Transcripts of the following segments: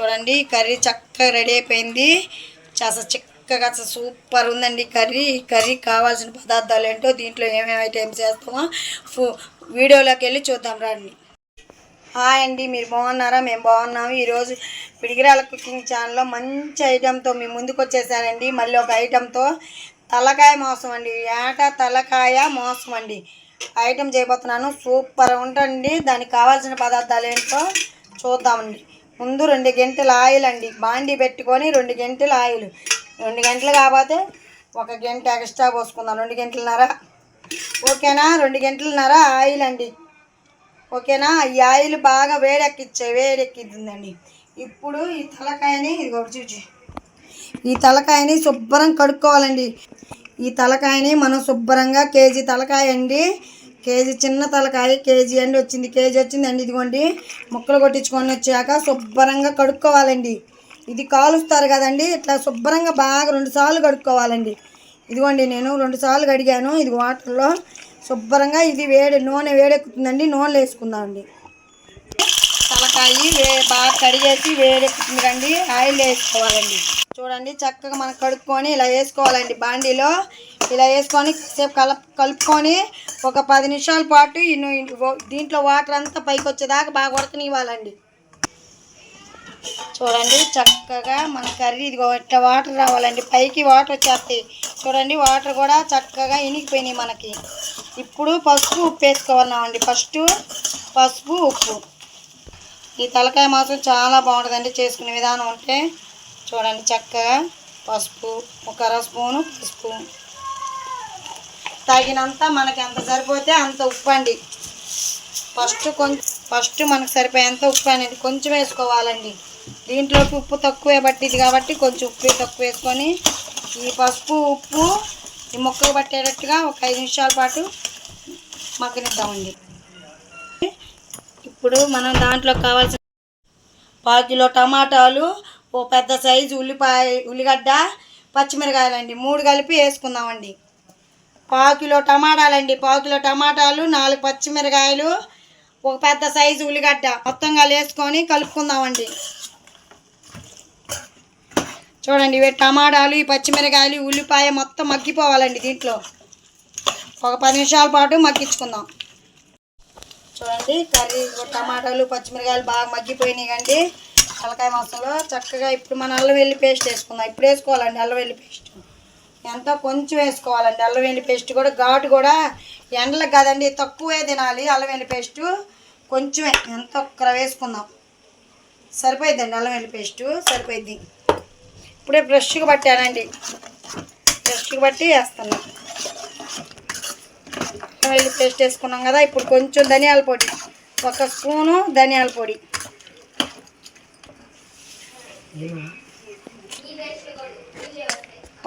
చూడండి కర్రీ చక్కగా రెడీ అయిపోయింది. చాలా చక్కగా సూపర్ ఉందండి కర్రీ. ఈ కర్రీ కావాల్సిన పదార్థాలు ఏంటో దీంట్లో ఏమేమి ఐటమ్స్ చేస్తామో ఫు- వీడియోలోకి వెళ్ళి చూద్దాం రండి. హాయ్ అండి మీరు బాగున్నారా? మేము బాగున్నాము. ఈరోజు పిడిగిరాల కుకింగ్ ఛానల్లో మంచి ఐటెంతో మీ ముందుకు వచ్చేసానండి. మళ్ళీ ఒక ఐటెంతో తలకాయ మోసం అండి. ఏట తలకాయ మోసం అండి. ఐటెం చేయబోతున్నాను. సూపర్ ఉంటుంది దానికి కావాల్సిన పదార్థాలు ఏంటో చూద్దామండి. ముందు రెండు గంటల ఆయిల్ అండి బాండి పెట్టుకొని రెండు గంటల ఆయిల్. రెండు గంటలు కాకపోతే ఒక గంట ఎక్స్ట్రా పోసుకుందాం. రెండు గంటలన్నర. ఓకేనా? రెండు గంటలన్నర ఆయిల్ అండి ఓకేనా? ఈ ఆయిల్ బాగా వేడెక్కిచ్చే వేడెక్కిద్దండి. ఇప్పుడు ఈ తలకాయని ఇది ఒకటి చూచి. ఈ తలకాయని శుభ్రం కడుక్కోవాలండి. ఈ తలకాయని మనం శుభ్రంగా కేజీ తలకాయ అండి కేజీ చిన్న తలకాయ కేజీ అండి వచ్చింది కేజీ వచ్చిందండి ఇదిగోండి. ముక్కలు కొట్టించుకొని వచ్చాక శుభ్రంగా కడుక్కోవాలండి. ఇది కాలుస్తారు కదండి ఇట్లా శుభ్రంగా బాగా రెండు సార్లు కడుక్కోవాలండి. ఇదిగోండి నేను రెండు సార్లు కడిగాను ఇది వాటర్లో శుభ్రంగా ఇది వేడి నూనె వేడెక్కుతుందండి నూనెలో వేసుకుందామండి తలకాయ వే బాగా కడిగేసి వేడెక్కుతుంది కండి ఆయిల్ వేసుకోవాలండి. చూడండి చక్కగా మనం కడుక్కొని ఇలా వేసుకోవాలండి బాండీలో. ఇలా వేసుకొని సేపు కల కలుపుకొని ఒక పది నిమిషాల పాటు దీంట్లో వాటర్ అంతా పైకి వచ్చేదాకా బాగా ఉడకనివ్వాలండి. చూడండి చక్కగా మన కర్రీ ఇదిగో ఇట్లా వాటర్ రావాలండి. పైకి వాటర్ వచ్చేస్తాయి. చూడండి వాటర్ కూడా చక్కగా ఇనిగిపోయినాయి మనకి. ఇప్పుడు పసుపు ఉప్పు వేసుకోవాలండి ఫస్ట్ పసుపు ఉప్పు. ఈ తలకాయ మాత్రం చాలా బాగుంటుందండి చేసుకునే విధానం ఉంటే. చూడండి చక్కగా పసుపు ఒక అర స్పూను పసుపు. తగినంత మనకి ఎంత సరిపోతే అంత ఉప్పు అండి. ఫస్ట్ కొంచెం ఫస్ట్ మనకు సరిపోయేంత ఉప్పు అనేది కొంచెం వేసుకోవాలండి. దీంట్లోకి ఉప్పు తక్కువే పట్టింది కాబట్టి కొంచెం ఉప్పు తక్కువ వేసుకొని ఈ పసుపు ఉప్పు ఈ మొక్కలు పట్టేటట్టుగా ఒక ఐదు నిమిషాల పాటు మగ్గనిద్దామండి. ఇప్పుడు మనం దాంట్లో కావాల్సిన పావు కిలో టమాటాలు ఓ పెద్ద సైజు ఉల్లిపాయ ఉల్లిగడ్డ పచ్చిమిరకాయలండి. మూడు కలిపి వేసుకుందామండి. పావు కిలో టమాటాలండి. పావు కిలో టమాటాలు నాలుగు పచ్చిమిరకాయలు ఒక పెద్ద సైజు ఉల్లిగడ్డ. మొత్తంగా వేసుకొని కలుపుకుందామండి. చూడండి ఇవి టమాటాలు ఈ పచ్చిమిరకాయలు ఉల్లిపాయ మొత్తం మగ్గిపోవాలండి దీంట్లో. ఒక పది నిమిషాల పాటు మగ్గించుకుందాం. చూడండి కర్రీ టమాటాలు పచ్చిమిరకాయలు బాగా మగ్గిపోయినాయి కండి. తలకాయ మాసంలో చక్కగా ఇప్పుడు మనం అల్లం వెల్లి పేస్ట్ వేసుకుందాం. ఇప్పుడు వేసుకోవాలండి అల్లం వెల్లి పేస్ట్. ఎంత కొంచెం వేసుకోవాలండి అల్లం వెల్లి పేస్ట్ కూడా. ఘాటు కూడా ఎండలకు కదండి తక్కువే తినాలి అల్లం వెల్లి పేస్టు. కొంచెమే ఎంత ఒక్కర వేసుకుందాం. సరిపోయిద్దండి అల్లం వెల్లి పేస్ట్ సరిపోయిద్ది. ఇప్పుడే బ్రష్కి పట్టానండి. బ్రష్కి పట్టి వేస్తున్నాం. అల్లం వెల్లి పేస్ట్ వేసుకున్నాం కదా ఇప్పుడు కొంచెం ధనియాల పొడి. ఒక స్పూను ధనియాల పొడి.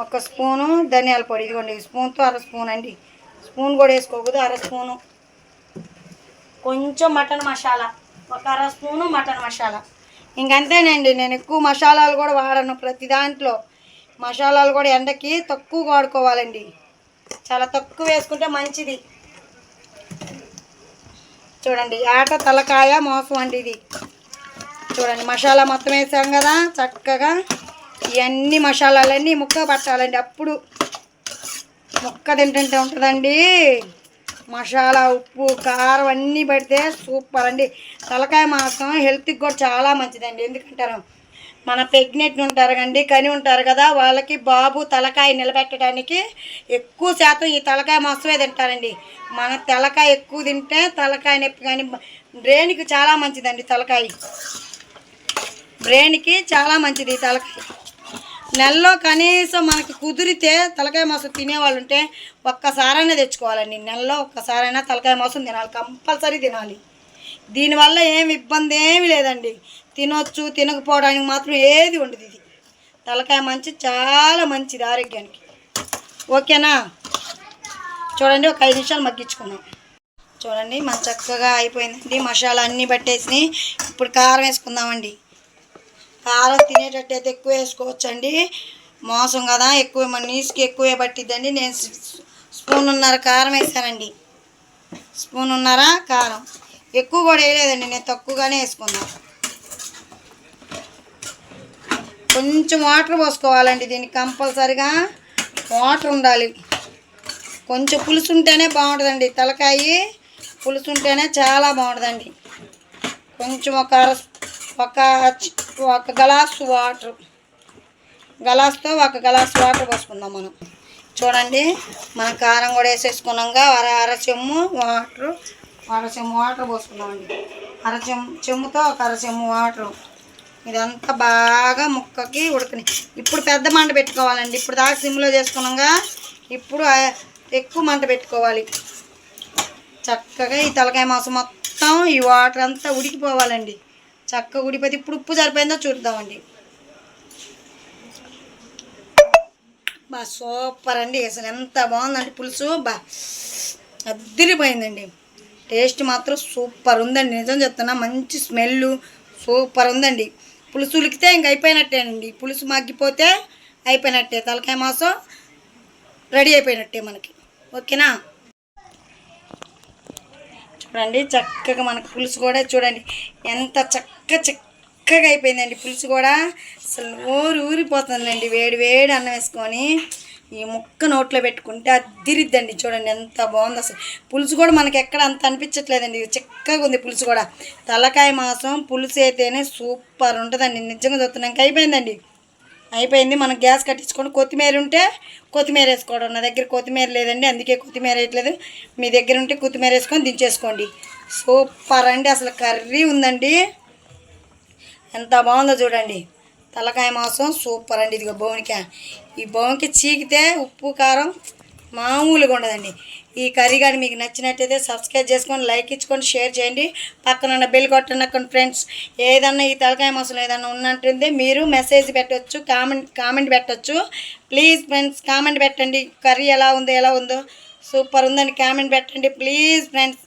ఒక స్పూను ధనియాల పొడి. ఇదిగోండి స్పూన్తో అర స్పూన్ అండి. స్పూన్ కూడా వేసుకోకూడదు అర స్పూను. కొంచెం మటన్ మసాలా. ఒక అర స్పూను మటన్ మసాలా. ఇంకంతేనండి నేను ఎక్కువ మసాలాలు కూడా వాడను ప్రతి దాంట్లో. మసాలాలు కూడా ఎండకి తక్కువ వాడుకోవాలండి. చాలా తక్కువ వేసుకుంటే మంచిది. చూడండి ఆట తలకాయ మోసం అండి ఇది. చూడండి మసాలా మొత్తం వేసాం కదా చక్కగా. ఇవన్నీ మసాలాలన్నీ ముక్క పట్టాలండి. అప్పుడు ముక్క తింటుంటే ఉంటుందండి. మసాలా ఉప్పు కారం అన్నీ పడితే సూపర్ అండి. తలకాయ మాంసం హెల్త్కి కూడా చాలా మంచిదండి. ఎందుకంటారు? మన ప్రెగ్నెంట్ ఉంటారు కండి కని ఉంటారు కదా వాళ్ళకి బాబు తలకాయ నిలబెట్టడానికి ఎక్కువ శాతం ఈ తలకాయ మాంసమే తింటారండి. మన తలకాయ ఎక్కువ తింటే తలకాయ నొప్పి కానీ బ్రెయిన్కి చాలా మంచిదండి తలకాయ. బ్రెయిన్కి చాలా మంచిది తలకాయ నెలలో కనీసం మనకి కుదిరితే తలకాయ మాసం తినేవాళ్ళు ఉంటే ఒక్కసారైనా తెచ్చుకోవాలండి. నెలలో ఒక్కసారైనా తలకాయ మాసం తినాలి కంపల్సరీ తినాలి. దీనివల్ల ఏం ఇబ్బంది ఏమి లేదండి. తినొచ్చు తినకపోవడానికి మాత్రం ఏది ఉండదు ఇది. తలకాయ మంచి చాలా మంచిది ఆరోగ్యానికి. ఓకేనా? చూడండి ఒక ఐదు నిమిషాలు మగ్గించుకున్నాం చూడండి మన చక్కగా అయిపోయిందండి. మసాలా అన్నీ పట్టేసి ఇప్పుడు కారం వేసుకుందామండి. కారం తినేటట్టు అయితే ఎక్కువ వేసుకోవచ్చండి. మోసం కదా ఎక్కువ మన నీసుకి ఎక్కువే పట్టిద్దండి. నేను స్పూన్ ఉన్నర కారం వేసానండి. ఉన్నర కారం. ఎక్కువ కూడా వేయలేదండి నేను తక్కువగానే వేసుకున్నాను కొంచెం వాటర్ పోసుకోవాలండి దీనికి కంపల్సరిగా. వాటర్ ఉండాలి. కొంచెం పులుసు ఉంటేనే బాగుంటుందండి. తలకాయి పులుసు ఉంటేనే చాలా బాగుంటుందండి. కొంచెం ఒక ఒక ఒక గ్లాసు వాటర్. గ్లాస్తో ఒక గ్లాస్ వాటర్ పోసుకుందాం మనం. చూడండి మనం కారం కూడా వేసేసుకున్నాగా అర అర చెమ్ము వాటర్. అర చెమ్ము వాటర్ పోసుకున్నామండి అర చెమ్ము చెమ్ముతో ఒక అర చెమ్ము వాటర్. ఇదంతా బాగా ముక్కకి ఉడకని ఇప్పుడు పెద్ద మంట పెట్టుకోవాలండి. ఇప్పుడు దాకా సిమ్లో చేసుకున్నాగా ఇప్పుడు ఎక్కువ మంట పెట్టుకోవాలి. చక్కగా ఈ తలకాయ మాంసం మొత్తం ఈ వాటర్ అంతా ఉడికిపోవాలండి. చక్కగా ఉడిపోతే ఇప్పుడు ఉప్పు సరిపోయిందో చూద్దామండి. బా సూపర్ అండి. అసలు ఎంత బాగుందండి పులుసు. బా అద్దిరిపోయిందండి. టేస్ట్ మాత్రం సూపర్ ఉందండి. నిజం చెప్తున్నా మంచి స్మెల్ సూపర్ ఉందండి. పులుసు ఉలికితే ఇంక అయిపోయినట్టేనండి. పులుసు మగ్గిపోతే అయిపోయినట్టే. తలకాయ మాసం రెడీ అయిపోయినట్టే మనకి. ఓకేనా? చూడండి చక్కగా మనకు పులుసు కూడా చూడండి. ఎంత చక్క చక్కగా అయిపోయిందండి పులుసు కూడా. అసలు నోరు ఊరిపోతుందండి వేడి వేడి అన్నం వేసుకొని. ఈ ముక్క నోట్లో పెట్టుకుంటే అద్దిరిద్దండి చూడండి ఎంత బాగుంది అసలు. పులుసు కూడా మనకి ఎక్కడ అంత అనిపించట్లేదండి చక్కగా ఉంది పులుసు కూడా. తలకాయ మాసం పులుసు అయితేనే సూపర్ ఉంటుందండి నిజంగా చూస్తున్నాక అయిపోయిందండి. అయిపోయింది. మనం గ్యాస్ కట్టించుకొని కొత్తిమీర ఉంటే కొత్తిమీర వేసుకోవడం. నా దగ్గర కొత్తిమీర లేదండి. అందుకే కొత్తిమీర వేయట్లేదు. మీ దగ్గర ఉంటే కొత్తిమీర వేసుకొని దించేసుకోండి. సూపర్ అండి. అసలు కర్రీ ఉందండి. ఎంత బాగుందో చూడండి. తలకాయ మాంసం సూపర్ అండి. ఇదిగో బోనిక. ఈ బోనికి చీకితే ఉప్పు కారం మామూలుగా ఉండదండి. ఈ కర్రీ కానీ మీకు నచ్చినట్టయితే సబ్స్క్రైబ్ చేసుకొని లైక్ ఇచ్చుకొని షేర్ చేయండి. పక్కన ఉన్న బెల్ కొట్టనక్కని ఫ్రెండ్స్ ఏదన్నా ఈ తలకాయ మాంసం ఏదన్నా ఉన్నట్టుందే మీరు మెసేజ్ పెట్టవచ్చు కామెంట్ కామెంట్ పెట్టవచ్చు ప్లీజ్ ఫ్రెండ్స్ కామెంట్ పెట్టండి. కర్రీ ఎలా ఉందో ఎలా ఉందో. సూపర్ ఉందని కామెంట్ పెట్టండి. Please friends